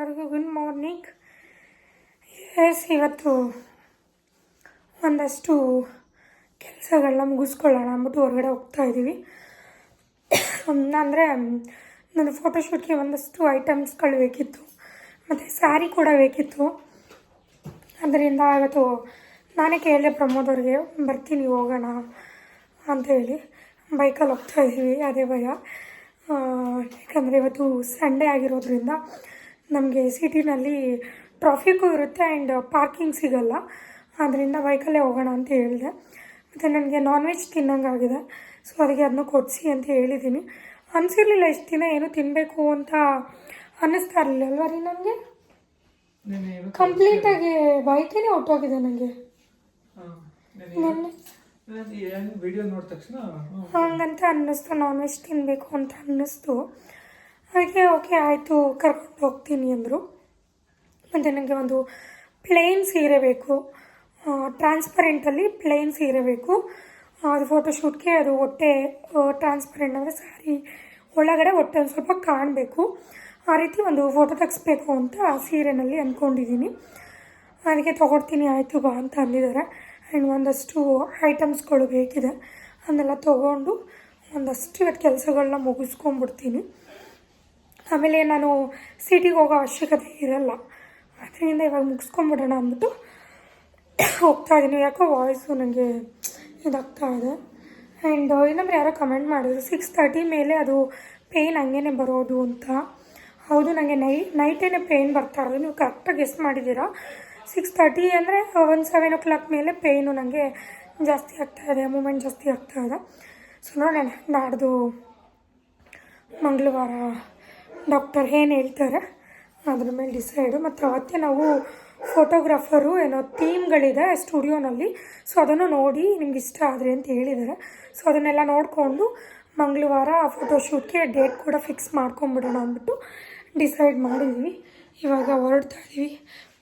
ಎಲ್ಲರಿಗೂ good morning S ಇವತ್ತು ಒಂದಷ್ಟು ಕೆಲಸಗಳನ್ನ ಮುಗಿಸ್ಕೊಳ್ಳೋಣ ಅಂದ್ಬಿಟ್ಟು ಹೊರಗಡೆ ಹೋಗ್ತಾ ಇದ್ದೀವಿ ಅಂದರೆ, ನನ್ನ ಫೋಟೋಶೂಟ್ಗೆ ಒಂದಷ್ಟು ಐಟಮ್ಸ್ಗಳು ಬೇಕಿತ್ತು. ಮತ್ತು ಸ್ಯಾರಿ ಕೂಡ ಬೇಕಿತ್ತು. ಅದರಿಂದ ಇವತ್ತು ನಾನೇ ಕೇಳಿದೆ ಪ್ರಮೋದ್ ಅವ್ರಿಗೆ, ಬರ್ತೀನಿ ಹೋಗೋಣ ಅಂತ ಹೇಳಿ. ಬೈಕಲ್ಲಿ ಹೋಗ್ತಾ ಇದ್ದೀವಿ ಅದೇ ಭಯ. ಯಾಕಂದರೆ ಇವತ್ತು ಸಂಡೇ ಆಗಿರೋದ್ರಿಂದ ನಮಗೆ ಸಿಟಿನಲ್ಲಿ ಟ್ರಾಫಿಕ್ಕು ಇರುತ್ತೆ ಆ್ಯಂಡ್ ಪಾರ್ಕಿಂಗ್ ಸಿಗಲ್ಲ. ಆದ್ದರಿಂದ ಬೈಕಲ್ಲೇ ಹೋಗೋಣ ಅಂತ ಹೇಳಿದೆ. ಮತ್ತು ನನಗೆ ನಾನ್ ವೆಜ್ ತಿನ್ನೋಂಗಾಗಿದೆ. ಸೊ ಅದಕ್ಕೆ ಅದನ್ನ ಕೊಡಿಸಿ ಅಂತ ಹೇಳಿದ್ದೀನಿ. ಅನಿಸಿರ್ಲಿಲ್ಲ ಇಷ್ಟು ದಿನ ಏನು ತಿನ್ನಬೇಕು ಅಂತ ಅನ್ನಿಸ್ತಾ ಇರಲಿಲ್ಲ ಅಲ್ವಾ ರೀ ನನಗೆ? ಕಂಪ್ಲೀಟಾಗಿ ಬೈಕೇನೆ ಹೊಟ್ಟೋಗಿದೆ ನನಗೆ ಹಂಗಂತ ಅನ್ನಿಸ್ತು ನಾನ್ ವೆಜ್ ತಿನ್ನಬೇಕು ಅಂತ ಅನ್ನಿಸ್ತು. ಅದಕ್ಕೆ ಓಕೆ, ಆಯಿತು, ಕರ್ಕೊಂಡು ಹೋಗ್ತೀನಿ, ಅಂದರು. ಮತ್ತು ನನಗೆ ಒಂದು ಪ್ಲೇನ್ ಸೀರೆ ಬೇಕು. ಟ್ರಾನ್ಸ್ಪರೆಂಟಲ್ಲಿ ಪ್ಲೇನ್ ಸೀರೆ ಬೇಕು. ಅದು ಫೋಟೋಶೂಟ್ಗೆ ಅದು ಹೊಟ್ಟೆ ಟ್ರಾನ್ಸ್ಪರೆಂಟ್ ಅಂದರೆ ಸ್ಯಾರಿ ಒಳಗಡೆ ಹೊಟ್ಟೆ ಒಂದು ಸ್ವಲ್ಪ ಕಾಣಬೇಕು. ಆ ರೀತಿ ಒಂದು ಫೋಟೋ ತೆಗಿಸ್ಬೇಕು ಅಂತ ಆ ಸೀರೆನಲ್ಲಿ ಅಂದ್ಕೊಂಡಿದ್ದೀನಿ ಅದಕ್ಕೆ ತೊಗೊಡ್ತೀನಿ, ಆಯಿತು, ಬಾ, ಅಂತ ಅಂದಿದ್ದಾರೆ. ಆ್ಯಂಡ್ ಒಂದಷ್ಟು ಐಟಮ್ಸ್ಗಳು ಬೇಕಿದೆ. ಅದನ್ನೆಲ್ಲ ತೊಗೊಂಡು ಒಂದಷ್ಟು ಇವತ್ತು ಕೆಲಸಗಳನ್ನ ಮುಗಿಸ್ಕೊಂಡ್ಬಿಡ್ತೀನಿ. ಆಮೇಲೆ ನಾನು ಸಿಟಿಗೆ ಹೋಗೋ ಅವಶ್ಯಕತೆ ಇರಲ್ಲ. ಅದರಿಂದ ಇವಾಗ ಮುಗಿಸ್ಕೊಂಬಿಡೋಣ ಅಂದ್ಬಿಟ್ಟು ಹೋಗ್ತಾ ಇದ್ದೀನಿ ಯಾಕೋ ವಾಯ್ಸು ನನಗೆ ಇದಾಗ್ತಾ ಇದೆ. ಆ್ಯಂಡ್ ಇನ್ನೊಬ್ರು ಯಾರೋ ಕಮೆಂಟ್ ಮಾಡಿದ್ರು ಸಿಕ್ಸ್ ತರ್ಟಿ ಮೇಲೆ ಅದು ಪೇಯ್ನ್ ಹಂಗೇನೆ ಬರೋದು ಅಂತ. ಹೌದು ನನಗೆ ನೈ ನೈಟೇನೆ ಪೇಯ್ನ್ ಬರ್ತಾ ಇರೋದು. ನೀವು ಕರೆಕ್ಟಾಗಿ ಗೆಸ್ಟ್ ಮಾಡಿದ್ದೀರಾ? ಸಿಕ್ಸ್ ತರ್ಟಿ ಅಂದರೆ ಒಂದು ಸೆವೆನ್ ಓ ಕ್ಲಾಕ್ ಮೇಲೆ ಪೇಯ್ನು ನನಗೆ ಜಾಸ್ತಿ ಆಗ್ತಾ ಇದೆ ಮೂಮೆಂಟ್ ಜಾಸ್ತಿ ಆಗ್ತಾ ಇದೆ. ಸೊ ನೋಡೋಣ, ನಾಡ್ದು ಮಂಗಳವಾರ. ಡಾಕ್ಟರ್ ಏನು ಹೇಳ್ತಾರೆ, ಅದ್ರ ಮೇಲೆ ಡಿಸೈಡು ಮತ್ತು ಅವತ್ತೇ ನಾವು ಫೋಟೋಗ್ರಾಫರು ಏನೋ ಥೀಮ್ಗಳಿದೆ ಸ್ಟುಡಿಯೋನಲ್ಲಿ ಸೊ ಅದನ್ನು ನೋಡಿ ನಿಮ್ಗೆ ಇಷ್ಟ ಆದರೆ ಅಂತ ಹೇಳಿದ್ದಾರೆ. ಸೊ ಅದನ್ನೆಲ್ಲ ನೋಡಿಕೊಂಡು ಮಂಗಳವಾರ ಫೋಟೋಶೂಟ್ಗೆ ಡೇಟ್ ಕೂಡ ಫಿಕ್ಸ್ ಮಾಡ್ಕೊಂಬಿಡೋಣ ಅಂದ್ಬಿಟ್ಟು ಡಿಸೈಡ್ ಮಾಡಿದ್ವಿ. ಇವಾಗ ಹೊರಡ್ತಾ ಇದ್ದೀವಿ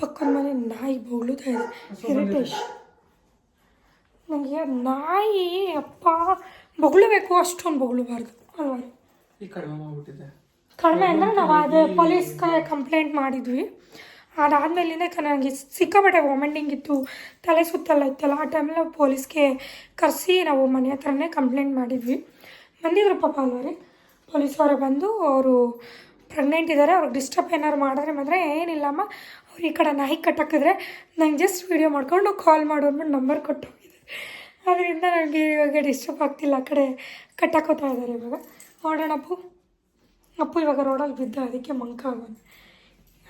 ಪಕ್ಕದ ಮನೆ ನಾಯಿ ಬೊಗಳುತ್ತಾ ಇದೆ. ಇರಿಟೇಷನ್ ನನಗೆ ನಾಯಿ, ಅಪ್ಪ, ಬೊಗಳಬೇಕು, ಅಷ್ಟೊಂದು ಬೊಗಳಬಾರ್ದು. ಅಲ್ವಾ? ಈ ಕಡಿಮೆ ಕಡಿಮೆ ಅಂದರೆ ನಾವು ಅದು ಪೊಲೀಸ್ಗೆ ಕಂಪ್ಲೇಂಟ್ ಮಾಡಿದ್ವಿ. ಅದಾದಮೇಲಿಂದ ನನಗೆ ಸಿಕ್ಕಾಪಟ್ಟೆ ವಾಮಿಟಿಂಗ್ ಇತ್ತು, ತಲೆ ಸುತ್ತಲ್ಲ ಇತ್ತಲ್ಲ, ಆ ಟೈಮಲ್ಲಿ ಪೊಲೀಸ್ಗೆ ಕರೆಸಿ ನಾವು ಮನೆ ಹತ್ರನೇ ಕಂಪ್ಲೇಂಟ್ ಮಾಡಿದ್ವಿ. ಬಂದಿದ್ರು ಪಾಪ ಪೊಲೀಸ್ ಪೊಲೀಸವರು ಬಂದು ಅವರು ಪ್ರೆಗ್ನೆಂಟ್ ಇದ್ದಾರೆ ಅವ್ರಿಗೆ ಡಿಸ್ಟರ್ಬ್ ಏನಾದ್ರು ಮಾಡಿದ್ರೆ ಮಾತ್ರ ಏನಿಲ್ಲಮ್ಮ ಅವ್ರು ಈ ಕಡೆ ನಾಯಿ ಕಟ್ಟಾಕಿದ್ರೆ ನಂಗೆ ಜಸ್ಟ್ ವೀಡಿಯೋ ಮಾಡ್ಕೊಂಡು ಕಾಲ್ ಮಾಡು ಅಂದ್ಬಿಟ್ಟು ನಂಬರ್ ಕೊಟ್ಟು ಅದರಿಂದ ನನಗೆ ಇವಾಗ ಡಿಸ್ಟರ್ಬ್ ಆಗ್ತಿಲ್ಲ, ಆ ಕಡೆ ಕಟ್ಟಾಕೋತಾ ಇದ್ದಾರೆ ಇವಾಗ. ನೋಡೋಣ ಅಪ್ಪು ಇವಾಗ ರೋಡಲ್ಲಿ ಬಿದ್ದ, ಅದಕ್ಕೆ ಮಂಕ ಆಗೋದು.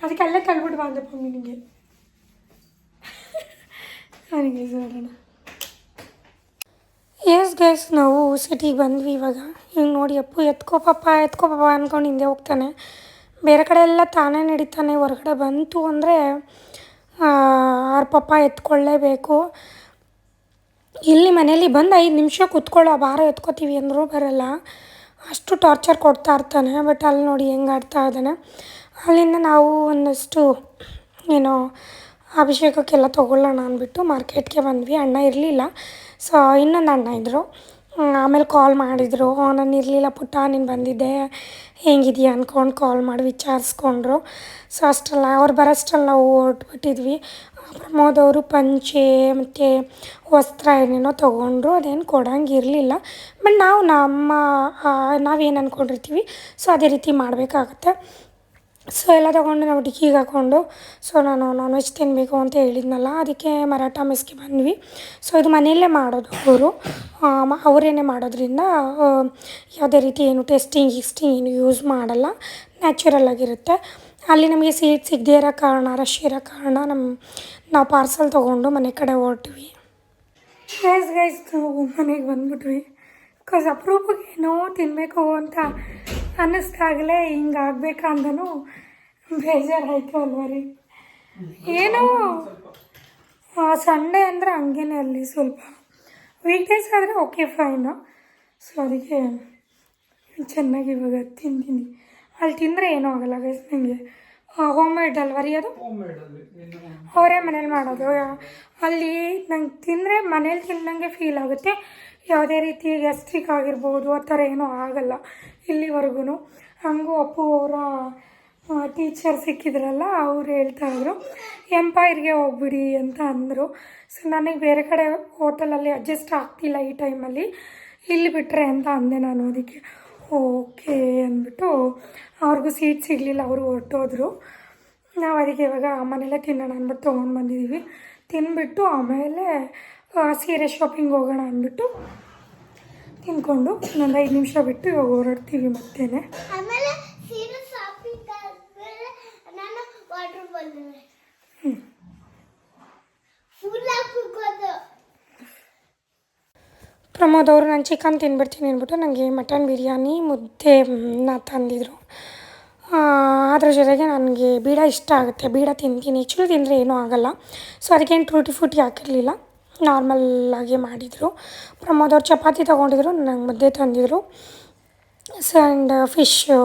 ಅದಕ್ಕೆ ಅಲ್ಲೇ ತಳ್ಬಿಡ್ಬಾ ಅಂದೆ ಪಮ್ಮಿ ನಿನಗೆ. ನನಗೆ ನೋಡೋಣ ಎಸ್ ಗೈಸ್ ನಾವು ಸಿಟಿಗೆ ಬಂದ್ವಿ ಇವಾಗ. ಹಿಂಗೆ ನೋಡಿ ಅಪ್ಪು, ಎತ್ಕೋ ಪಾಪ ಎತ್ಕೋ ಪಾಪ ಅಂದ್ಕೊಂಡು ಹಿಂದೆ ಹೋಗ್ತಾನೆ. ಬೇರೆ ಕಡೆ ಎಲ್ಲ ತಾನೇ ನಡೀತಾನೆ. ಹೊರಗಡೆ ಬಂತು ಅಂದರೆ ಅವ್ರ ಪಪ್ಪ ಎತ್ಕೊಳ್ಳೇಬೇಕು. ಇಲ್ಲಿ ಮನೇಲಿ ಬಂದು ಐದು ನಿಮಿಷ ಕೂತ್ಕೊಳ್ಳೋ ಭಾರ ಎತ್ಕೋತೀವಿ ಅಂದರೂ ಬರಲ್ಲ. ಅಷ್ಟು ಟಾರ್ಚರ್ ಕೊಡ್ತಾ ಇರ್ತಾನೆ, ಬಟ್ ಅಲ್ಲಿ ನೋಡಿ ಹೆಂಗೆ ಆಡ್ತಾ ಇದ್ದಾನೆ. ಅಲ್ಲಿಂದ ನಾವು ಒಂದಷ್ಟು, ಏನೋ ಅಭಿಷೇಕಕ್ಕೆಲ್ಲ ತೊಗೊಳ್ಳೋಣ ಅಂದ್ಬಿಟ್ಟು ಮಾರ್ಕೆಟ್ಗೆ ಬಂದ್ವಿ. ಅಣ್ಣ ಇರಲಿಲ್ಲ. ಸೊ ಇನ್ನೊಂದು ಅಣ್ಣ ಇದ್ದರು ಆಮೇಲೆ ಕಾಲ್ ಮಾಡಿದರು. ನಾನು ಇರಲಿಲ್ಲ ಪುಟ್ಟ, ನೀನು ಬಂದಿದ್ದೆ. ಹೆಂಗಿದೆಯಾ? ಅಂದ್ಕೊಂಡು ಕಾಲ್ ಮಾಡಿ ವಿಚಾರಿಸ್ಕೊಂಡ್ರು. ಸೊ ಅಷ್ಟಲ್ಲ, ಅವ್ರು ಬರೋಷ್ಟೆಲ್ಲ ನಾವು ಹೊರಟ್ಬಿಟ್ಟಿದ್ವಿ ಪ್ರಮೋದ್ ಅವರು ಪಂಚೆ, ಮತ್ತು ವಸ್ತ್ರ ಏನೇನೋ ತೊಗೊಂಡ್ರು, ಅದೇನು ಕೊಡೋಂಗಿರಲಿಲ್ಲ. ಬಟ್ ನಾವು ನಮ್ಮ ನಾವೇನು ಅಂದ್ಕೊಂಡಿರ್ತೀವಿ ಸೊ ಅದೇ ರೀತಿ ಮಾಡಬೇಕಾಗತ್ತೆ. ಸೊ ಎಲ್ಲ ತೊಗೊಂಡು ನಾವು ಡಿಕ್ಕಿಗೆ ಹಾಕ್ಕೊಂಡು ಸೊ ನಾನು ನಾನ್ ವೆಜ್ ತಿನ್ನಬೇಕು ಅಂತ ಹೇಳಿದ್ನಲ್ಲ, ಅದಕ್ಕೆ ಮರಾಠ ಮೆಸ್ಗೆ ಬಂದ್ವಿ. ಸೊ ಇದು ಮನೆಯಲ್ಲೇ ಮಾಡೋದು ಅವರು. ಅವರೇನೆ ಮಾಡೋದ್ರಿಂದ ಯಾವುದೇ ರೀತಿ ಏನು ಟೆಸ್ಟಿಂಗ್ ಗಿಸ್ಟಿಂಗ್ ಏನು ಯೂಸ್ ಮಾಡಲ್ಲ. ನ್ಯಾಚುರಲ್ ಆಗಿರುತ್ತೆ. ಅಲ್ಲಿ ನಮಗೆ ಸೀಟ್ ಸಿಗದೇ ಇರೋ ಕಾರಣ ರಶ್ ಇರೋ ಕಾರಣ ನಮ್ಮ ನಾವು ಪಾರ್ಸಲ್ ತೊಗೊಂಡು ಮನೆ ಕಡೆ ಹೊರಟ್ವಿ. ಗೈಸ್ ಗೈಸ್ ನಾವು ಮನೆಗೆ ಬಂದ್ಬಿಟ್ವಿ. ಬಿಕಾಸ್ ಅಪರೂಪಕ್ಕೆ ಏನೋ ತಿನ್ನಬೇಕು ಅಂತ ಅನ್ನಿಸ್ದಾಗಲೇ ಹಿಂಗೆ ಆಗ್ಬೇಕಂದನು ಬೇಜಾರಾಯಿತು ಅಲ್ವ ರೀ. ಏನೋ ಸಂಡೇ ಅಂದರೆ ಹಂಗೇನೆ ಅಲ್ಲಿ ಸ್ವಲ್ಪ. ವೀಕ್ಡೇಸ್ ಆದರೆ ಓಕೆ ಫೈನು ಸೊ ಅದಕ್ಕೆ ಚೆನ್ನಾಗಿ ಇವಾಗ ತಿಂತೀನಿ. ಅಲ್ಲಿ ತಿಂದರೆ ಏನೂ ಆಗಲ್ಲ ಗೈಸ್ ನಿಮಗೆ ಹೋಮ್ ಮೇಡ್ ಅಲ್ವರಿ ಅದು? ಅವರೇ ಮನೇಲಿ ಮಾಡೋದು. ಅಲ್ಲಿ ನಂಗೆ ತಿಂದರೆ ಮನೇಲಿ ತಿಂದಂಗೆ ಫೀಲ್ ಆಗುತ್ತೆ. ಯಾವುದೇ ರೀತಿ ಗ್ಯಾಸ್ಟ್ರಿಕ್ ಆಗಿರ್ಬೋದು ಆ ಥರ ಏನೂ ಆಗಲ್ಲ ಇಲ್ಲಿವರೆಗೂ ಹಂಗೂ ಅಪ್ಪು ಅವರ ಟೀಚರ್ ಸಿಕ್ಕಿದ್ರಲ್ಲ ಅವ್ರು ಹೇಳ್ತಾ ಇದ್ರು ಎಂಪೈರ್ಗೆ ಹೋಗ್ಬಿಡಿ ಅಂತ ಅಂದರು. ಸೊ ನನಗೆ ಬೇರೆ ಕಡೆ ಹೋಟೆಲಲ್ಲಿ ಅಡ್ಜಸ್ಟ್ ಆಗ್ತಿಲ್ಲ ಈ ಟೈಮಲ್ಲಿ ಇಲ್ಲಿ ಬಿಟ್ಟರೆ ಅಂತ ಅಂದೆ ನಾನು ಅದಕ್ಕೆ. ಓಕೆ ಅಂದ್ಬಿಟ್ಟು ಅವ್ರಿಗೂ ಸೀಟ್ ಸಿಗಲಿಲ್ಲ ಅವರು ಹೊರಟೋದ್ರು. ನಾವು ಅದಕ್ಕೆ ಇವಾಗ ಮನೇಲೇ ತಿನ್ನೋಣ ಅಂದ್ಬಿಟ್ಟು ತೊಗೊಂಡು ಬಂದಿದ್ದೀವಿ ತಿನ್ಬಿಟ್ಟು ಆಮೇಲೆ ಸೀರೆ ಶಾಪಿಂಗ್ ಹೋಗೋಣ ಅಂದ್ಬಿಟ್ಟು ತಿನ್ಕೊಂಡು ಇನ್ನೊಂದು ಐದು ನಿಮಿಷ ಬಿಟ್ಟು ಇವಾಗ ಹೊರಡ್ತೀವಿ ಮತ್ತೇನೆ. ಆಮೇಲೆ ಸೀರೆ ಶಾಪಿಂಗ್ ಆದ್ಮೇಲೆ ನಾನು ವಾಟರ್ ಬಂದಿವೆ ಫುಲ್ ಹಾಕೋದು ಪ್ರಮೋದ್ ಅವರು ನಾನು ಚಿಕನ್ ತಿನ್ಬಿಡ್ತೀನಿ ಅಂದ್ಬಿಟ್ಟು ನನಗೆ ಮಟನ್ ಬಿರಿಯಾನಿ ಮುದ್ದೆನ ತಂದಿದ್ರು. ಅದ್ರ ಜೊತೆಗೆ ನನಗೆ ಬೀಡ ಇಷ್ಟ ಆಗುತ್ತೆ. ಬೀಡ ತಿಂತೀನಿ. ಚೂರು ತಿಂದರೆ ಏನೂ ಆಗೋಲ್ಲ. ಸೊ ಅದಕ್ಕೇನು ಟ್ರೂಟಿ ಫ್ರೂಟಿ ಹಾಕಿರಲಿಲ್ಲ. ನಾರ್ಮಲ್ಲಾಗಿ ಮಾಡಿದರು. ಪ್ರಮೋದ್ ಅವ್ರು ಚಪಾತಿ ತೊಗೊಂಡಿದ್ರು ನನಗೆ ಮುದ್ದೆ ತಂದಿದ್ರು. So and fish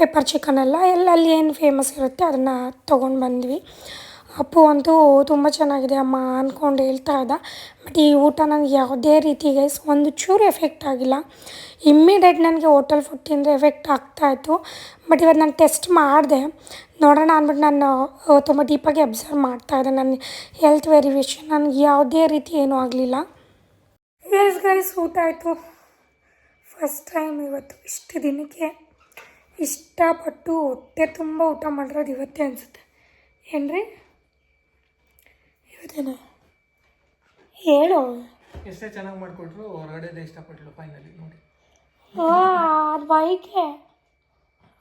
pepper chicken ಎಲ್ಲ ಎಲ್ಲ ಅಲ್ಲಿ ಏನು ಫೇಮಸ್ ಇರುತ್ತೆ ಅದನ್ನು ತೊಗೊಂಡು ಬಂದ್ವಿ. ಅಪ್ಪು ಅಂತೂ ತುಂಬ ಚೆನ್ನಾಗಿದೆ ಅಮ್ಮ ಅಂದ್ಕೊಂಡು ಹೇಳ್ತಾ ಇದ್ದ. ಬಟ್ ಈ ಊಟ ನನಗೆ ಯಾವುದೇ ರೀತಿ ಗೈಸ್ ಒಂದು ಚೂರು ಎಫೆಕ್ಟ್ ಆಗಿಲ್ಲ. ಇಮ್ಮಿಡಿಯೇಟ್ ನನಗೆ ಹೋಟೆಲ್ ಫುಡ್ ತಿಂದರೆ ಎಫೆಕ್ಟ್ ಆಗ್ತಾಯಿತ್ತು ಬಟ್ ಇವತ್ತು ನಾನು ಟೆಸ್ಟ್ ಮಾಡಿದೆ. ನೋಡೋಣ ಅಂದ್ಬಿಟ್ಟು ನಾನು ತುಂಬ ಡೀಪಾಗಿ ಅಬ್ಸರ್ವ್ ಮಾಡ್ತಾಯಿದ್ದೆ ನನ್ನ ಹೆಲ್ತ್ ವೆರಿವೇಷನ್ ನನಗೆ ಯಾವುದೇ ರೀತಿ ಏನೂ ಆಗಲಿಲ್ಲ. ಗೈಸ್ ಗೈಸ್ ಊಟ ಆಯಿತು. ಫಸ್ಟ್ ಟೈಮ್ ಇವತ್ತು ಇಷ್ಟು ದಿನಕ್ಕೆ ಇಷ್ಟಪಟ್ಟು ಹೊಟ್ಟೆ ತುಂಬ ಊಟ ಮಾಡಿರೋದು ಇವತ್ತೇ ಅನಿಸುತ್ತೆ. ಏನ್ರಿ? ಇವತ್ತೇನ ಹೇಳು. ಎಷ್ಟೇ ಚೆನ್ನಾಗಿ ಮಾಡಿಕೊಟ್ರು ಹೊರಗಡೆ ಇಷ್ಟಪಟ್ಲು ಫೈನಲಿ ನೋಡಿ. ಅದು ಬೈಕೆ.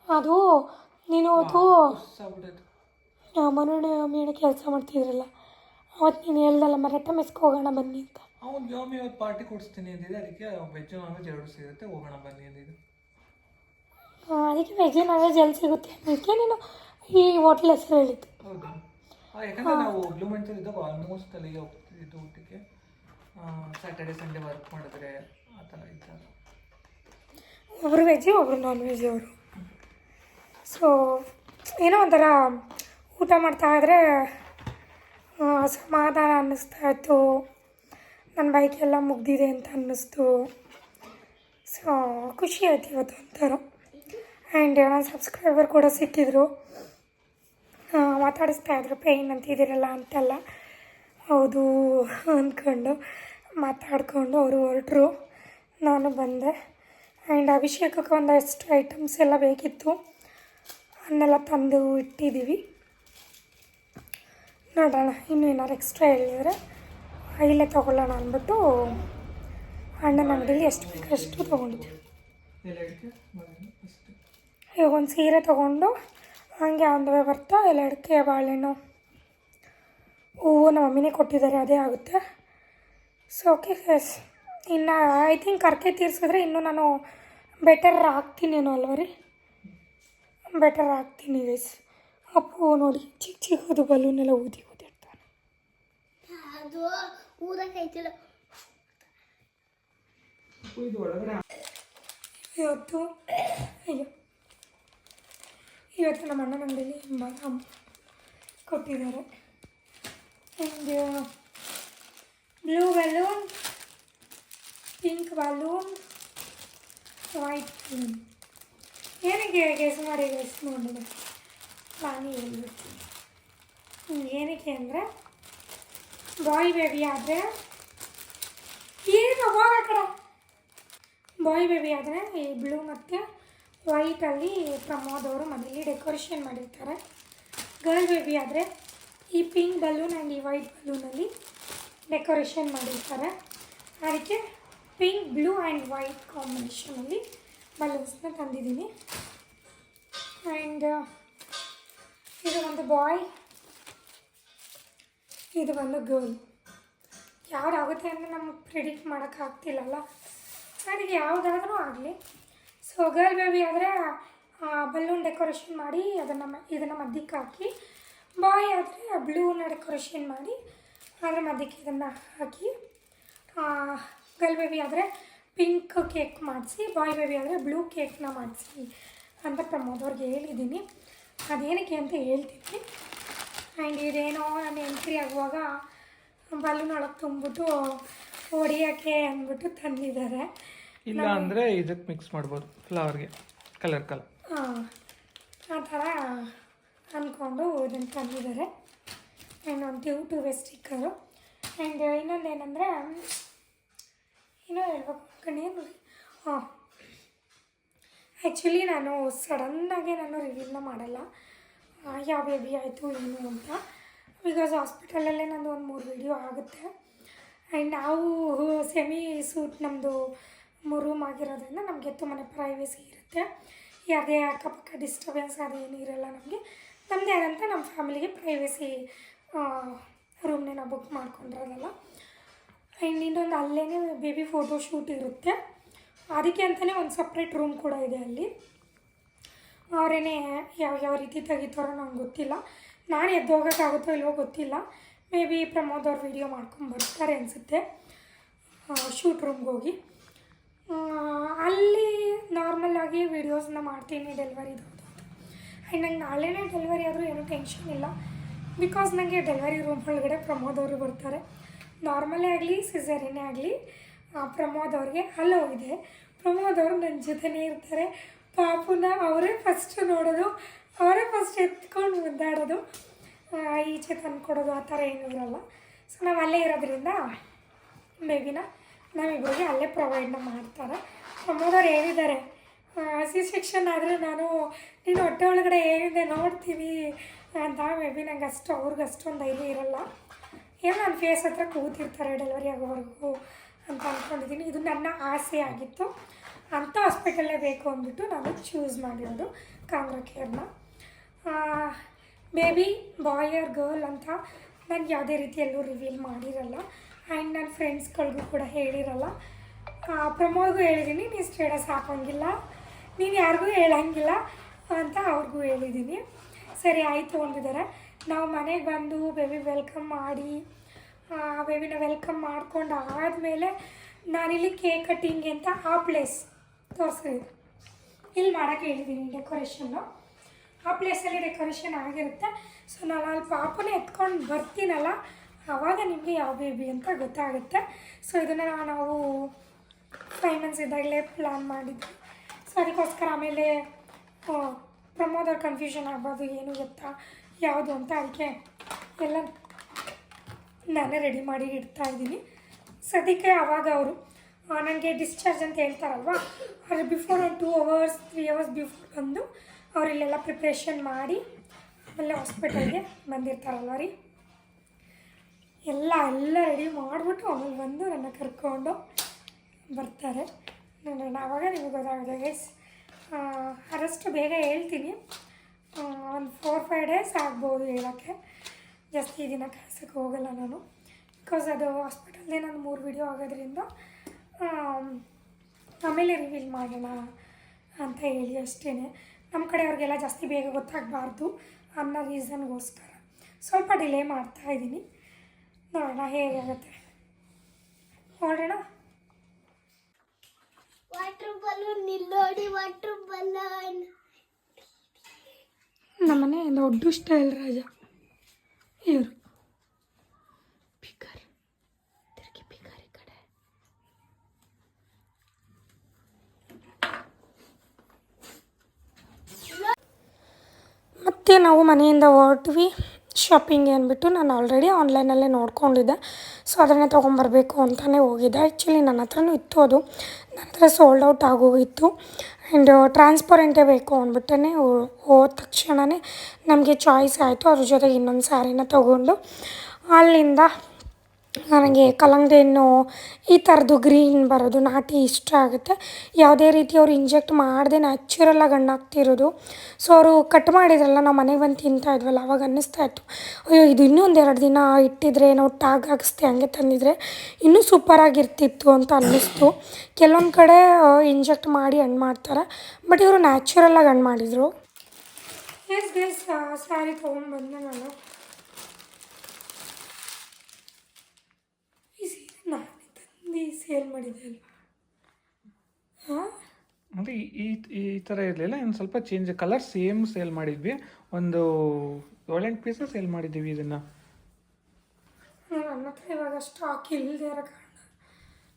ಅದು ನೀನು ಅದು ಮನೋಡಿ ಮೇಡ ಕೆಲಸ ಮಾಡ್ತಿದ್ರಲ್ಲ ಅವತ್ತು ನೀನು ಹೇಳ್ದಲ್ಲ ಮರಟ ಮೆಸ್ಗೆ ಹೋಗೋಣ ಬನ್ನಿ ಅಂತ. ಅವ್ನು ಜಾಬ್ ಇವತ್ತು ಪಾರ್ಟಿ ಕೊಡಿಸ್ತೀನಿ ಅಂದಿದೆ ಅದಕ್ಕೆ ವೆಜ್ ನಾನ್ ವೆಜ್ ಎರಡು ಸಿಗುತ್ತೆ ಹೋಗೋಣ ಬನ್ನಿ ಅಂದಿದ್ದು ಅದಕ್ಕೆ ವೆಜ್ ನಾನ್ ವೆಜ್ ಎಲ್ಲಿ ಸಿಗುತ್ತೆ? ಅದಕ್ಕೆ ನೀನು ಈ ಹೋಟ್ಲ್ ಹೆಸರು ಹೇಳಿದ್ದು. ಹೌದು? ಯಾಕಂದ್ರೆ ನಾವು ಬ್ಲೂ ಮಂಚಲ್ಲಿ ಇದ್ದಾಗ ಆಲ್ಮೋಸ್ಟ್ ಅಲ್ಲಿಗೆ ಹೋಗ್ತಿದ್ದು ಊಟಕ್ಕೆ. ಸ್ಯಾಟರ್ಡೆ ಸಂಡೇ ವರ್ಕ್ ಮಾಡಿದ್ರೆ ಆ ಥರ ಇದ್ದಾಗ ಒಬ್ಬರು ವೆಜ್ ಒಬ್ಬರು ನಾನ್ ವೆಜ್ ಅವರು. ಸೊ ಏನೋ ಒಂಥರ ಊಟ ಮಾಡ್ತಾ ಇದ್ರೆ ಸಮಾಧಾನ ಅನ್ನಿಸ್ತಾ ಇತ್ತು. ನನ್ನ ಬೈಕ್ ಎಲ್ಲ ಮುಗ್ದಿದೆ ಅಂತ ಅನ್ನಿಸ್ತು. ಸೊ ಖುಷಿ ಆಯ್ತು ಇವತ್ತು ಒಂಥರ. ಆ್ಯಂಡ್ ನನ್ನ ಸಬ್ಸ್ಕ್ರೈಬರ್ ಕೂಡ ಸಿಕ್ಕಿದ್ರು. ಮಾತಾಡಿಸ್ತಾ ಇದ್ರು. ಪೇಯ್ನ್ ಅಂತಿದ್ದೀರಲ್ಲ ಅಂತೆಲ್ಲ ಹೌದು ಅಂದ್ಕೊಂಡು ಮಾತಾಡಿಕೊಂಡು ಅವರು ಹೊರಟರು. ನಾನು ಬಂದೆ. ಆ್ಯಂಡ್ ಅಭಿಷೇಕಕ್ಕೆ ಒಂದಷ್ಟು ಐಟಮ್ಸ್ ಎಲ್ಲ ಬೇಕಿತ್ತು. ಅದನ್ನೆಲ್ಲ ತಂದು ಇಟ್ಟಿದ್ದೀವಿ. ನೋಡೋಣ ಇನ್ನೂ ಏನಾರು ಎಕ್ಸ್ಟ್ರಾ ಹೇಳಿದರೆ ಇಲ್ಲೇ ತೊಗೊಳ್ಳೋಣ ಅಂದ್ಬಿಟ್ಟು ಅಣ್ಣನ ಅಂಗಡಿಲಿ ಎಷ್ಟು ಬೇಕು ಅಷ್ಟು ಈಗ ಒಂದು ಸೀರೆ ತೊಗೊಂಡು ಹಾಗೆ ಆನ್ ದ ವೇ ಬರ್ತಾ ಎಲ್ಲ ಅಡಿಕೆ ಬಾಳೆಹಣ್ಣು ಹೂವು ನಮ್ಮ ಮಮ್ಮಿನೇ ಕೊಟ್ಟಿದ್ದಾರೆ ಅದೇ ಆಗುತ್ತೆ. ಸೊ ಓಕೆ ಎಸ್ ಇನ್ನು ಐ ಥಿಂಕ್ ಕರ್ಕೆ ತೀರಿಸಿದ್ರೆ ಇನ್ನೂ ನಾನು ಬೆಟರ್ ಹಾಕ್ತೀನೇನೋ ಅಲ್ವ ರೀ? ಬೆಟರ್ ಹಾಕ್ತೀನಿ ಗೈಸ್ ಅಪ್ಪು ನೋಡಿ ಚಿಕ್ಕ ಚಿಕ್ಕದು ಬಲೂನೆಲ್ಲ ಊದಿ ಊದಿರ್ತಾನೆ ಅದು ಇವತ್ತು ಅಯ್ಯೋ. ಇವತ್ತು ನಮ್ಮ ಅಣ್ಣನ ಅಂಗಡಿಯಲ್ಲಿ ಬಾದಾಮ್ ಕೊಟ್ಟಿದ್ದಾರೆ. And blue balloon pink balloon white balloon ಏನಕ್ಕೆ ಗೆಸ್ ಮಾಡಿ ಗೆಸ್ ಮಾಡಿದೆ? ನಾನು ಹೇಳ್ಬಿಡ್ತೀನಿ ಏನಕ್ಕೆ ಅಂದರೆ ಬಾಯ್ ಬೇಬಿ ಆದರೆ, ಏನು ಅವಾಗ ಕಡೆ ಬಾಯ್ ಬೇಬಿ ಆದರೆ ಈ ಬ್ಲೂ ಮತ್ತು ವೈಟಲ್ಲಿ ಪ್ರಮೋದ್ ಅವರು ಡೆಕೋರೇಷನ್ ಮಾಡಿರ್ತಾರೆ. ಗರ್ಲ್ ಬೇಬಿ ಆದರೆ ಈ ಪಿಂಕ್ ಬಲೂನ್ ಆ್ಯಂಡ್ ಈ ವೈಟ್ ಬಲೂನಲ್ಲಿ ಡೆಕೋರೇಷನ್ ಮಾಡಿರ್ತಾರೆ. ಅದಕ್ಕೆ ಪಿಂಕ್, ಬ್ಲೂ ಆ್ಯಂಡ್ ವೈಟ್ ಕಾಂಬಿನೇಷನಲ್ಲಿ ಬಲೂನ್ಸ್ನ ತಂದಿದ್ದೀನಿ. ಆ್ಯಂಡ್ ಇದು ಒಂದು ಬಾಯ್ ಇದು ಒಂದು ಗರ್ಲ್ ಯಾವ್ದಾಗುತ್ತೆ ಅಂದರೆ ನಮಗೆ ಪ್ರಿಡಿಕ್ಟ್ ಮಾಡೋಕ್ಕಾಗ್ತಿಲ್ಲಲ್ಲ. ಅದಕ್ಕೆ ಯಾವುದಾದ್ರೂ ಆಗಲಿ. ಸೊ ಗರ್ಲ್ ಬೇಬಿ ಆದರೆ ಬಲೂನ್ ಡೆಕೋರೇಷನ್ ಮಾಡಿ ಅದನ್ನು ಇದನ್ನು ಮಧ್ಯಕ್ಕೆ ಹಾಕಿ ಬಾಯ್ ಆದರೆ ಬ್ಲೂನ ಡೆಕೋರೇಷನ್ ಮಾಡಿ ಅದರ ಮಧ್ಯಕ್ಕೆ ಇದನ್ನು ಹಾಕಿ ಗರ್ಲ್ ಬೇಬಿ ಆದರೆ ಪಿಂಕ್ ಕೇಕ್ ಮಾಡಿಸಿ ಬಾಯ್ ಬೇಬಿ ಆದರೆ ಬ್ಲೂ ಕೇಕ್ನ ಮಾಡಿಸಿ ಅಂತ ಪ್ರಮೋದ್ ಅವ್ರಿಗೆ ಹೇಳಿದ್ದೀನಿ ಅದೇನಕ್ಕೆ ಅಂತ ಹೇಳ್ತೀನಿ ಆ್ಯಂಡ್ ಇದೇನೋ ನಾನು ಎಂಟ್ರಿ ಆಗುವಾಗ ಬಲೂನ್ ಒಳಗೆ ತುಂಬಿಬಿಟ್ಟು ಹೊಡಿಯೋಕ್ಕೆ ಅಂದ್ಬಿಟ್ಟು ತಂದಿದ್ದಾರೆ ಇಲ್ಲ ಅಂದರೆ ಇದಕ್ಕೆ ಮಿಕ್ಸ್ ಮಾಡ್ಬೋದು ಫ್ಲವರ್ಗೆ ಕಲರ್ ಕಲರ್ ಹಾಂ ಆ ಥರ ಅಂದ್ಕೊಂಡು ಇದನ್ನು ತಂದಿದ್ದಾರೆ. ಆ್ಯಂಡ್ ಒಂದು two two way sticker and ಇನ್ನೊಂದು ಏನಂದರೆ ಇನ್ನೂ ಹೇಳ್ಬೇಕು ಕಣ್ಣೇನು ಹಾಂ ಆ್ಯಕ್ಚುಲಿ ನಾನು ಸಡನ್ನಾಗಿ ನಾನು ರಿವೀಲ್ನ ಮಾಡಲ್ಲ. ಯಾವ ಬೇಬಿ ಆಯಿತು ಏನು ಅಂತ. ಬಿಕಾಸ್ ಹಾಸ್ಪಿಟಲಲ್ಲೇ ನಂದು ಒಂದು ಮೂರು ವಿಡಿಯೋ ಆಗುತ್ತೆ. ಆ್ಯಂಡ್ ನಾವು ಸೆಮಿ ಸೂಟ್ ನಮ್ಮದು ರೂಮ್ ಆಗಿರೋದ್ರಿಂದ ನಮಗೆ ತುಂಬಾ ಪ್ರೈವೇಸಿ ಇರುತ್ತೆ. ಯಾವುದೇ ಅಕ್ಕಪಕ್ಕ ಡಿಸ್ಟರ್ಬೆನ್ಸ್ ಅದೇನು ಇರೋಲ್ಲ ನಮಗೆ. ನಮ್ಮದೇ ಆದಂಥ ನಮ್ಮ ಫ್ಯಾಮಿಲಿಗೆ ಪ್ರೈವೇಸಿ ರೂಮ್ನೇ ನಾವು ಬುಕ್ ಮಾಡ್ಕೊಂಡಿರೋದಲ್ಲ. ಆ್ಯಂಡ್ ಇನ್ನೊಂದು ಅಲ್ಲೇ ಬೇಬಿ ಫೋಟೋ ಶೂಟ್ ಇರುತ್ತೆ. ಅದಕ್ಕೆ ಅಂತಲೇ ಒಂದು ಸಪ್ರೇಟ್ ರೂಮ್ ಕೂಡ ಇದೆ ಅಲ್ಲಿ. ಅವರೇನೆ ಯಾವ ಯಾವ ರೀತಿ ತೆಗಿತಾರೋ ನಂಗೆ ಗೊತ್ತಿಲ್ಲ. ನಾನು ಎದ್ದು ಹೋಗೋಕ್ಕಾಗುತ್ತೋ ಇಲ್ವೋ ಗೊತ್ತಿಲ್ಲ. ಮೇ ಬಿ ಪ್ರಮೋದ್ ಅವ್ರು ವೀಡಿಯೋ ಮಾಡ್ಕೊಂಡು ಬರ್ತಾರೆ ಅನಿಸುತ್ತೆ. ಶೂಟ್ ರೂಮ್ಗೆ ಹೋಗಿ. ಅಲ್ಲಿ ನಾರ್ಮಲಾಗಿ ವೀಡಿಯೋಸ್ನ ಮಾಡ್ತೀನಿ ಡೆಲಿವರಿದು ಆ್ಯಂಡ್ ನಂಗೆ ನಾಳೆನೇ ಡೆಲಿವರಿ ಆದರೂ ಏನೂ ಟೆನ್ಷನ್ ಇಲ್ಲ. ಬಿಕಾಸ್ ನನಗೆ ಡೆಲಿವರಿ ರೂಮ್ ಒಳಗಡೆ ಪ್ರಮೋದ್ ಅವರು ಬರ್ತಾರೆ. ನಾರ್ಮಲೇ ಆಗಲಿ ಸಿಸರಿನೇ ಆಗಲಿ ಪ್ರಮೋದ್ ಅವ್ರಿಗೆ ಹಲೋ ಇದೆ. ಪ್ರಮೋದ್ ಅವರು ನನ್ನ ಜೊತೆನೇ ಇರ್ತಾರೆ. ಪಾಪುನ ಅವರೇ ಫಸ್ಟ್ ನೋಡೋದು, ಅವರೇ ಫಸ್ಟ್ ಎತ್ಕೊಂಡು ಮುದ್ದಾಡೋದು ಈಚೆ ತಂದು ಕೊಡೋದು ಆ ಥರ ಏನೂ ಇರಲ್ಲ. ಸೊ ನಾವು ಅಲ್ಲೇ ಇರೋದ್ರಿಂದ ಬೇಬಿನ ನಮ್ಮಿಬ್ಬರಿಗೆ ಅಲ್ಲೇ ಪ್ರೊವೈಡ್ನ ಮಾಡ್ತಾರೆ. ಅಮ್ಮದವ್ರು ಹೇಳಿದ್ದಾರೆ ಸಿ ಸೆಕ್ಷನ್ ಆದರೆ ನಾನು ನೀನು ಹೊಟ್ಟೆ ಒಳಗಡೆ ಏನಿದೆ ನೋಡ್ತೀವಿ ಅಂತ ಮೇ ಬಿ ನಂಗೆ ಅಷ್ಟು, ಅವ್ರಿಗೆ ಅಷ್ಟೊಂದು ಧೈರ್ಯ ಇರಲ್ಲ. ಏನೋ ನನ್ನ ಫೇಸ್ ಹತ್ರ ಕೂತಿರ್ತಾರೆ ಡೆಲಿವರಿ ಆಗೋವರೆಗೂ ಅಂತ ಅಂದ್ಕೊಂಡಿದ್ದೀನಿ ಇದು ನನ್ನ ಆಸೆ ಆಗಿತ್ತು. ಅಂಥ ಹಾಸ್ಪಿಟಲ್ಲೇ ಬೇಕು ಅಂದ್ಬಿಟ್ಟು ನಾನು ಚೂಸ್ ಮಾಡಿರೋದು ಕಾಂಗ್ರಾ ಕೇರ್ನ ಬೇಬಿ ಬಾಯ್ ಆರ್ ಗರ್ಲ್ ಅಂತ ನಾನು ಯಾವುದೇ ರೀತಿಯಲ್ಲೂ ರಿವೀಲ್ ಮಾಡಿರಲ್ಲ. ಆ್ಯಂಡ್ ನನ್ನ ಫ್ರೆಂಡ್ಸ್ಗಳಿಗೂ ಕೂಡ ಹೇಳಿರಲ್ಲ. ಪ್ರಮೋದ್ಗೂ ಹೇಳಿದ್ದೀನಿ ನೀನು ಸ್ಟೇಟಸ್ ಹಾಕೋಂಗಿಲ್ಲ. ನೀನು ಯಾರಿಗೂ ಹೇಳಂಗಿಲ್ಲ ಅಂತ ಅವ್ರಿಗೂ ಹೇಳಿದ್ದೀನಿ ಸರಿ, ಆಯಿತು ಅಂದಿದ್ದಾರೆ. ನಾವು ಮನೆಗೆ ಬಂದು ಬೇಬಿ ವೆಲ್ಕಮ್ ಮಾಡಿ ಬೇಬಿನ ವೆಲ್ಕಮ್ ಮಾಡ್ಕೊಂಡು ಆದಮೇಲೆ ನಾನಿಲ್ಲಿ ಕೇಕ್ ಕಟ್ಟಿಂಗ್ ಅಂತ ಆ ಪ್ಲೇಸ್ ತೋರಿಸಿದೆ ಇಲ್ಲಿ ಮಾಡೋಕ್ಕೆ ಹೇಳಿದ್ದೀನಿ ಡೆಕೋರೇಷನ್ನು ಆ ಪ್ಲೇಸಲ್ಲಿ ಡೆಕೋರೇಷನ್ ಆಗಿರುತ್ತೆ. ಸೊ ನಾನು ಅಲ್ಲಿ ಪಾಪನೇ ಎತ್ಕೊಂಡು ಬರ್ತೀನಲ್ಲ ಆವಾಗ ನಿಮಗೆ ಯಾವ ಬೇಬಿ ಅಂತ ಗೊತ್ತಾಗುತ್ತೆ. ಸೊ ಇದನ್ನು ನಾವು ಫೈವ್ ಮಂತ್ಸ್ ಇದ್ದಾಗಲೇ ಪ್ಲ್ಯಾನ್ ಮಾಡಿದ್ವಿ. ಸೊ ಅದಕ್ಕೋಸ್ಕರ ಆಮೇಲೆ ಪ್ರಮೋದ ಕನ್ಫ್ಯೂಷನ್ ಆಗ್ಬೋದು ಏನು ಗೊತ್ತಾ ಯಾವುದು ಅಂತ ಅದಕ್ಕೆ ಎಲ್ಲ ನಾನೇ ರೆಡಿ ಮಾಡಿ ಇಡ್ತಾ ಇದ್ದೀನಿ. ಸದ್ಯಕ್ಕೆ ಆವಾಗ ಅವರು ನನಗೆ ಡಿಸ್ಚಾರ್ಜ್ ಅಂತ ಹೇಳ್ತಾರಲ್ವ ಅದ್ರ ಬಿಫೋರ್ ಒಂದು two hours three hours before ಬಂದು ಅವರಿಲ್ಲೆಲ್ಲ ಪ್ರಿಪ್ರೇಷನ್ ಮಾಡಿ ಆಮೇಲೆ ಹಾಸ್ಪಿಟಲ್ಗೆ ಬಂದಿರ್ತಾರಲ್ವ ರೀ. ಎಲ್ಲ ಎಲ್ಲ ರೆಡಿ ಮಾಡಿಬಿಟ್ಟು ಆಮೇಲೆ ಬಂದು ನನ್ನ ಕರ್ಕೊಂಡು ಬರ್ತಾರೆ. ನೋಡೋಣ ಆವಾಗ ನಿಮಗೆ ಗೊತ್ತಾಗುತ್ತೆ ಗೈಸ್ ಅದಷ್ಟು ಬೇಗ ಹೇಳ್ತೀನಿ. ಒಂದು ಫೋರ್ ಫೈವ್ ಡೇಸ್ ಆಗ್ಬೋದು ಹೇಳೋಕ್ಕೆ. ಜಾಸ್ತಿ ದಿನ ಕೆಲಸಕ್ಕೆ ಹೋಗಲ್ಲ ನಾನು. ಬಿಕಾಸ್ ಅದು ಹಾಸ್ಪಿಟಲ್ದೇ ನಾನು ಮೂರು ವಿಡಿಯೋ ಆಗೋದ್ರಿಂದ ಆಮ್, ಆಮೇಲೆ ರಿವೀಲ್ ಮಾಡೋಣ ಅಂತ ಹೇಳಿ ಅಷ್ಟೇ ನಮ್ಮ ಕಡೆಯವ್ರಿಗೆಲ್ಲ ಜಾಸ್ತಿ ಬೇಗ ಗೊತ್ತಾಗಬಾರ್ದು ಅನ್ನೋ ರೀಸನ್ಗೋಸ್ಕರ ಸ್ವಲ್ಪ ಡಿಲೇ ಮಾಡ್ತಾ ಇದ್ದೀನಿ. ನೋಡೋಣ ಹೇಗಾಗುತ್ತೆ. ನೋಡೋಣ. ವಾಟರ್ ಬಲೂನ್ ನಿಲ್ಲೋಡಿ ವಾಟರ್ ಬಲೂನ್ ನಮ್ಮನೆ ದೊಡ್ಡ ಸ್ಟೈಲ್ ರಾಜ. ಇವರು. ಪಿಕರ್ ತಿರುಗಿ ಪಿಕರ್ ಈ ಕಡೆ. ಮತ್ತು ನಾವು ಮನೆಯಿಂದ ಹೊರಟ್ವಿ. ಶಾಪಿಂಗ್ ಅಂದ್ಬಿಟ್ಟು ನಾನು ಆಲ್ರೆಡಿ ಆನ್ಲೈನಲ್ಲೇ ನೋಡ್ಕೊಂಡಿದ್ದೆ. ಸೊ ಅದನ್ನೇ ತೊಗೊಂಬರ್ಬೇಕು ಅಂತಲೇ ಹೋಗಿದ್ದೆ. ಆ್ಯಕ್ಚುಲಿ ನನ್ನ ಹತ್ರನೂ ಇತ್ತು ಅದು. ನನ್ನ ಹತ್ರ ಸೋಲ್ಡ್ ಔಟ್ ಆಗೋಗಿತ್ತು. ಆ್ಯಂಡ್ ಟ್ರಾನ್ಸ್ಪರೆಂಟೇ ಬೇಕು ಅಂದ್ಬಿಟ್ಟೇ ಹೋದ ತಕ್ಷಣವೇ ನಮಗೆ ಚಾಯ್ಸ್ ಆಯಿತು. ಅದ್ರ ಜೊತೆಗೆ ಇನ್ನೊಂದು ಸ್ಯಾರಿನ ತೊಗೊಂಡು ಅಲ್ಲಿಂದ ನನಗೆ ಕಲ್ಲಂಗಡಿ ಹಣ್ಣು ಈ ಥರದ್ದು ಗ್ರೀನ್ ಬರೋದು ನಾಟಿ ಇಷ್ಟ ಆಗುತ್ತೆ. ಯಾವುದೇ ರೀತಿ ಅವರು ಇಂಜೆಕ್ಟ್ ಮಾಡದೆ ನ್ಯಾಚುರಲಾಗಿ ಹಣ್ಣು ಹಾಕ್ತಿರೋದು ಸೊ ಅವರು ಕಟ್ ಮಾಡಿದ್ರಲ್ಲ, ನಾವು ಮನೆಗೆ ಬಂದು ತಿಂತಾ ಇದ್ವಲ್ಲ, ಅವಾಗ ಅನ್ನಿಸ್ತಾ ಇತ್ತು. ಅಯ್ಯೋ, ಇದು ಇನ್ನೂ ಒಂದೆರಡು ದಿನ ಇಟ್ಟಿದ್ರೆ, ನಾವು ಟಾಗ್ ಹಾಕಿಸ್ದೆ ಹಂಗೆ ತಂದಿದ್ರೆ ಇನ್ನೂ ಸೂಪರಾಗಿರ್ತಿತ್ತು ಅಂತ ಅನ್ನಿಸ್ತು. ಕೆಲವೊಂದು ಕಡೆ ಇಂಜೆಕ್ಟ್ ಮಾಡಿ ಹಣ್ಣು ಮಾಡ್ತಾರೆ. ಬಟ್ ಇವರು ನ್ಯಾಚುರಲಾಗಿ ಹಣ್ಣು ಮಾಡಿದರು. ಎಸ್ ಗೈಸ್ ಸ್ಯಾರಿ ತೊಗೊಂಡ್ಬಂದೆ ನಾನು ಈ ಸೀರೆ ನಾನೇ ತಂದು ಸೇಲ್ ಮಾಡಿದೆ ಅಲ್ವಾ? ಹಾಂ? ಅಂದರೆ ಈ ಈ ಥರ ಇರಲಿಲ್ಲ ಇನ್ನು ಸ್ವಲ್ಪ ಚೇಂಜ್ ಕಲರ್ ಸೇಮ್ ಸೇಲ್ ಮಾಡಿದ್ವಿ. ಒಂದು ಏಳೆಂಟು ಪೀಸ ಸೇಲ್ ಮಾಡಿದ್ದೀವಿ ಇದನ್ನು. ನನ್ನ ಹತ್ರ ಇವಾಗ ಸ್ಟಾಕ್ ಇಲ್ಲದೆ ಇರೋ ಕಾರಣ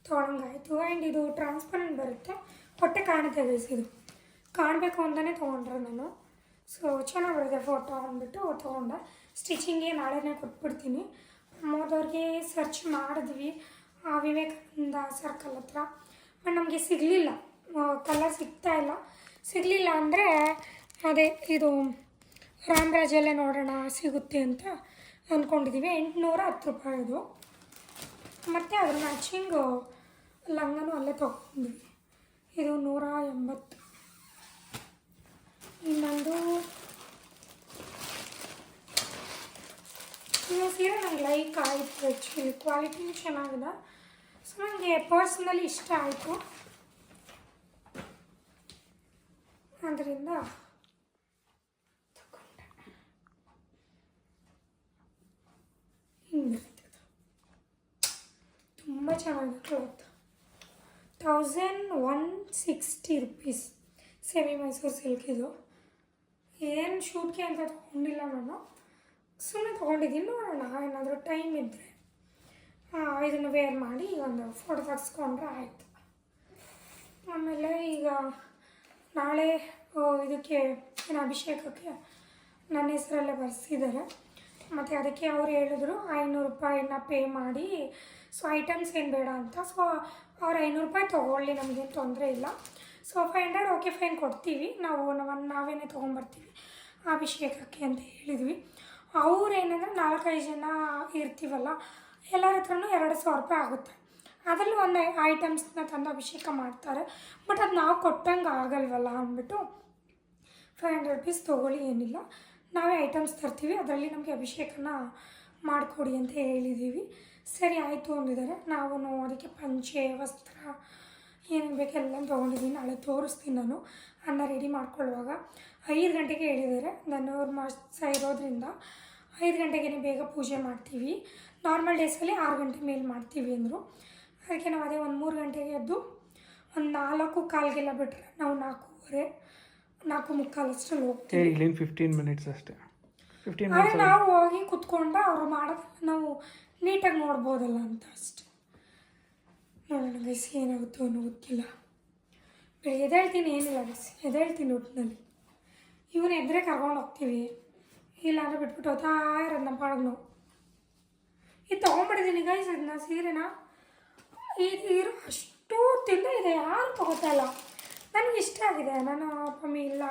ತೊಗೊಂಡಾಯಿತು ಆ್ಯಂಡ್ ಇದು ಟ್ರಾನ್ಸ್ಪರೆಂಟ್ ಬರುತ್ತೆ. ಹೊಟ್ಟೆ ಕಾಣುತ್ತೆ ಗೈಸ್ ಇದು. ಕಾಣಬೇಕು ಅಂತಲೇ ತೊಗೊಂಡ್ರೆ ನಾನು. ಸೊ ಚೆನ್ನಾಗಿ ಬರುತ್ತೆ ಫೋಟೋ ಅಂದ್ಬಿಟ್ಟು ತೊಗೊಂಡೆ. ಸ್ಟಿಚಿಂಗ್ಗೆ ನಾಳೆನೇ ಕೊಟ್ಬಿಡ್ತೀನಿ. ಮೋದವ್ರಿಗೆ ಸರ್ಚ್ ಮಾಡಿದ್ವಿ. ವಿವೇಕಾನಂದ ಸರ್ಕಲ್ ಹತ್ರ. ಬಟ್ ನಮಗೆ ಸಿಗಲಿಲ್ಲ. ಕಲರ್ ಸಿಗ್ತಾ ಇಲ್ಲ. ಸಿಗಲಿಲ್ಲ ಅಂದರೆ ಅದೇ ಇದು ರಾಮರಾಜಲ್ಲೇ ನೋಡೋಣ ಸಿಗುತ್ತೆ ಅಂತ ಅಂದ್ಕೊಂಡಿದ್ದೀವಿ ಎಂಟುನೂರ ಹತ್ತು ರೂಪಾಯಿ ಇದು. ಮತ್ತು ಅದ್ರ ಮ್ಯಾಚಿಂಗು ಲಂಗನೂ ಅಲ್ಲೇ ತೊಗೊಂಡ್ವಿ. ಇದು ನೂರ ಎಂಬತ್ತು. ಇನ್ನೊಂದು ಸೀರೆ ನಂಗೆ ಲೈಕ್ ಆಯಿತು ಆ್ಯಕ್ಚುಲಿ ಕ್ವಾಲಿಟಿನೂ ಚೆನ್ನಾಗಿದೆ. ಸೊ ನನಗೆ ಪರ್ಸ್ನಲಿ ಇಷ್ಟ ಆಯಿತು. ಅದರಿಂದ ತಗೊಂಡೆ. ತುಂಬ ಚೆನ್ನಾಗಿದೆ cloth thousand one sixty rupees semi Mysuru ಸಿಲ್ಕಿದು ಏನು ಶೂಟ್ಗೆ ಅಂತ ತೊಗೊಂಡಿಲ್ಲ ನಾನು. ಸುಮ್ಮನೆ ತೊಗೊಂಡಿದ್ದೀನಿ ನೋಡೋಣ ಏನಾದರೂ ಟೈಮ್ ಇದ್ದರೆ ಇದನ್ನು ವೇರ್ ಮಾಡಿ ಒಂದು ಫೋಟೋ ತೆಗೆಸ್ಕೊಂಡ್ರೆ ಆಯಿತು. ಆಮೇಲೆ ಈಗ ನಾಳೆ ಇದಕ್ಕೆ, ಏನು, ಅಭಿಷೇಕಕ್ಕೆ ನನ್ನ ಹೆಸರಲ್ಲೇ ಬರೆಸಿದ್ದಾರೆ. ಮತ್ತು ಅದಕ್ಕೆ ಅವ್ರು ಹೇಳಿದ್ರು, ಐನೂರು ರೂಪಾಯಿನ ಪೇ ಮಾಡಿ ಸೊ ಐಟಮ್ಸ್ ಏನು ಬೇಡ ಅಂತ. ಸೊ ಅವ್ರು ಐನೂರು ರೂಪಾಯಿ ತೊಗೊಳ್ಳಿ ನಮಗೇನು ತೊಂದರೆ ಇಲ್ಲ. So five hundred okay fine ಕೊಡ್ತೀವಿ. ನಾವು ನಾವು, ನಾವೇನೇ ತೊಗೊಂಬರ್ತೀವಿ ಅಭಿಷೇಕಕ್ಕೆ ಅಂತ ಹೇಳಿದ್ವಿ. ಅವ್ರು ಏನಂದರೆ ನಾಲ್ಕೈದು ಜನ ಇರ್ತೀವಲ್ಲ, ಎಲ್ಲರ ಹತ್ರನೂ ಎರಡು ಸಾವಿರ ರೂಪಾಯಿ ಆಗುತ್ತೆ. ಅದರಲ್ಲಿ ಒಂದು ಐಟಮ್ಸ್ನ ತಂದು ಅಭಿಷೇಕ ಮಾಡ್ತಾರೆ. ಬಟ್ ಅದು ನಾವು ಕೊಟ್ಟಂಗೆ ಆಗಲ್ವಲ್ಲ ಅಂದ್ಬಿಟ್ಟು ಫೈವ್ ಹಂಡ್ರೆಡ್ ರುಪೀಸ್ ತೊಗೊಳ್ಳಿ ಏನಿಲ್ಲ. ನಾವೇ ಐಟಮ್ಸ್ ತರ್ತೀವಿ, ಅದರಲ್ಲಿ ನಮಗೆ ಅಭಿಷೇಕನ ಮಾಡಿಕೊಡಿ ಅಂತ ಹೇಳಿದ್ದೀವಿ ಸರಿ, ಆಯಿತು ಅಂದಿದ್ದಾರೆ. ನಾವು ಅದಕ್ಕೆ ಪಂಚೆ, ವಸ್ತ್ರ, ಏನೇನು ಬೇಕು ಎಲ್ಲ ತೊಗೊಂಡಿದ್ದೀನಿ ನಾಳೆ ತೋರಿಸ್ತೀನಿ ನಾನು. ಅನ್ನ ರೆಡಿ ಮಾಡ್ಕೊಳ್ಳುವಾಗ. ಐದು ಗಂಟೆಗೆ ಹೇಳಿದ್ದಾರೆ. ನನ್ನವ್ರ ಮಾಸ ಇರೋದ್ರಿಂದ ಐದು ಗಂಟೆಗೆ ಬೇಗ ಪೂಜೆ ಮಾಡ್ತೀವಿ. ನಾರ್ಮಲ್ ಡೇಸಲ್ಲಿ ಆರು ಗಂಟೆ ಮೇಲೆ ಮಾಡ್ತೀವಿ ಅಂದರು. ಅದಕ್ಕೆ ನಾವು ಅದೇ ಒಂದು ಮೂರು ಗಂಟೆಗೆ ಎದ್ದು ಒಂದು ನಾಲ್ಕು ಕಾಲ್ಗೆಲ್ಲ ಬಿಟ್ಟರೆ ನಾವು ನಾಲ್ಕೂವರೆ ನಾಲ್ಕು ಮುಕ್ಕಾಲು ಅಷ್ಟರಲ್ಲಿ ಹೋಗ್ತೀವಿ ಇಲ್ಲಿಂದ ಫಿಫ್ಟೀನ್ ಮಿನಿಟ್ಸ್ ಅಷ್ಟೇ. ಫಿಫ್ಟೀನ್ ಆದರೆ ನಾವು ಹೋಗಿ ಕುತ್ಕೊಂಡು ಅವರು ಮಾಡೋದೆಲ್ಲ ನಾವು ನೀಟಾಗಿ ನೋಡ್ಬೋದಲ್ಲ ಅಂತ ಅಷ್ಟೆ. ನೋಡೋಣ ಗೈಸ್ ಏನಾಗುತ್ತೋ ಅನ್ನೋ ಗೊತ್ತಿಲ್ಲ. ಬೆಳಿಗ್ಗೆ ಎದ್ದೇಳ್ತೀನಿ ಏನಿಲ್ಲ ಗೈಸ್. ಎದ್ದೇಳ್ತೀನಿ ಒಟ್ಟಿನಲ್ಲಿ ಇವನು ಎದ್ರೆ ಕರ್ಕೊಂಡು ಹೋಗ್ತೀವಿ. ಇಲ್ಲಾಂದ್ರೆ ಬಿಟ್ಬಿಟ್ಟು ಹೋಗ್ತಾ ಇರೋದು ನಮ್ಮ ಪಾಡಗ್ನು ಇದು ತೊಗೊಂಡ್ಬಿಟ್ಟಿದ್ದೀನಿ ಗೈಸ್ ಅದನ್ನ ಸೀರೆನ. ಇದು ಇರೋ ಅಷ್ಟು ತಿಂದು ಇದೆ, ಯಾರು ತೊಗೋತಾ ಇಲ್ಲ. ನನಗೆ ಇಷ್ಟ ಆಗಿದೆ, ನಾನು ಮಮ್ಮಿ ಇಲ್ಲ,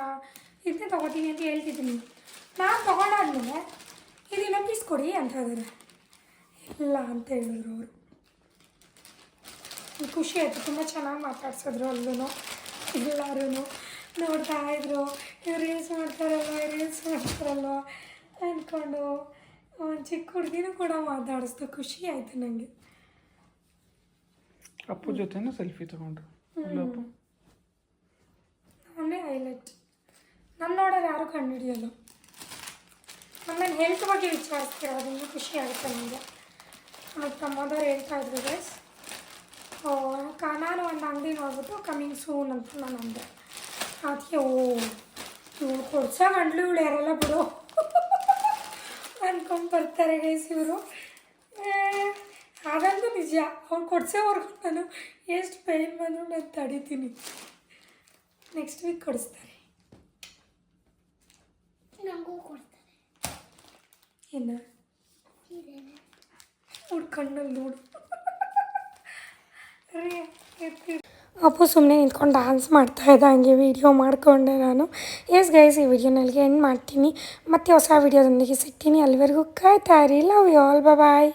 ಇದನ್ನೇ ತೊಗೋತೀನಿ ಅಂತ ಹೇಳ್ತಿದ್ದೀನಿ. ನಾನು ತೊಗೊಂಡಾದ್ಮೇಲೆ ಇದು ಇನ್ನೊಂದು ಪೀಸ್ ಕೊಡಿ ಅಂತ ಹೇಳಿದ್ರೆ. ಇಲ್ಲ ಅಂತ ಹೇಳಿದ್ರು ಅವರು. ಖುಷಿ ಆಯಿತು, ತುಂಬ ಚೆನ್ನಾಗಿ ಮಾತಾಡ್ಸಿದ್ರು ಅಲ್ಲೂ ಎಲ್ಲರೂ ನೋಡ್ತಾ ಇದ್ರು. ರೀಲ್ಸ್ ಮಾಡ್ತಾರಲ್ವ ರೀಲ್ಸ್ ಮಾಡ್ತಾರಲ್ವ ಅಂದ್ಕೊಂಡು ಒಂದು ಚಿಕ್ಕ ಹುಡುಗಿನೂ ಕೂಡ ಮಾತಾಡಿಸ್ತು ಖುಷಿ ಆಯಿತು ನನಗೆ ಅಪ್ಪು ಜೊತೆನೂ ಸೆಲ್ಫಿ ತಗೊಂಡ್ರು. ಅವನೇ ಹೈಲೈಟ್. ನನ್ನ ನೋಡೋರು ಯಾರೂ ಕಂಡುಹಿಡಿಯಲ್ಲ. ಆಮೇಲೆ ಹೆಲ್ತ್ ಬಗ್ಗೆ ವಿಚಾರಿಸ್ತೀರ? ಅದರಿಂದ ಖುಷಿ ಆಗುತ್ತೆ ನನಗೆ ಮತ್ತು ತಮ್ಮದವ್ರು ಹೇಳ್ತಾ ಇದ್ರು ಗೈಸ್ ನಾನು ಒಂದು ಅಂಗಡಿ ನೋಡ್ಬಿಟ್ಟು ಕಮಿಂಗ್ ಸೂನ್ ಅಂತ ನಾನು ಅಂದೆ. ಅದಕ್ಕೆ ಓ ಇವ್ಳು ಕೊಡ್ಸೋ ಗಂಡ್ಲು ಇವಳು ಯಾರೆಲ್ಲ ಬಿಡು ಅಂದ್ಕೊಂಡು ಬರ್ತಾರೆ ಗೈಸ್ ಇವರು ಅದಂತೂ ನಿಜ ಅವ್ನು ಕೊಡ್ಸೋವರೆಗೂ ನಾನು ಎಷ್ಟು ಪೇನ್ ಬಂದರೂ ನಾನು ತಡಿತೀನಿ ನೆಕ್ಸ್ಟ್ ವೀಕ್ ಕೊಡಿಸ್ತಾರೆ ನಂಗೂ ಕೊಡ್ತಾರೆ ಇನ್ನು ಇದೇನೆ. ನೋಡು ಕಣ್ಣಲ್ಲಿ ನೋಡು ಅಪ್ಪು ಸುಮ್ಮನೆ ನಿಂತ್ಕೊಂಡು ಡ್ಯಾನ್ಸ್ ಮಾಡ್ತಾ ಇದ್ದ, ಹಂಗೆ ವೀಡಿಯೋ ಮಾಡಿಕೊಂಡೆ ನಾನು. ಎಸ್ ಗೈಸ್ ಈ ವಿಡಿಯೋನಲ್ಲಿಗೆ ಎಂಡ್ ಮಾಡ್ತೀನಿ. ಮತ್ತೆ ಹೊಸ ವೀಡಿಯೋದೊಂದಿಗೆ ಸಿಗ್ತೀನಿ. ಅಲ್ಲಿವರೆಗೂ ಕಾಯ್ತಾ ಇರಿ. Love you all bye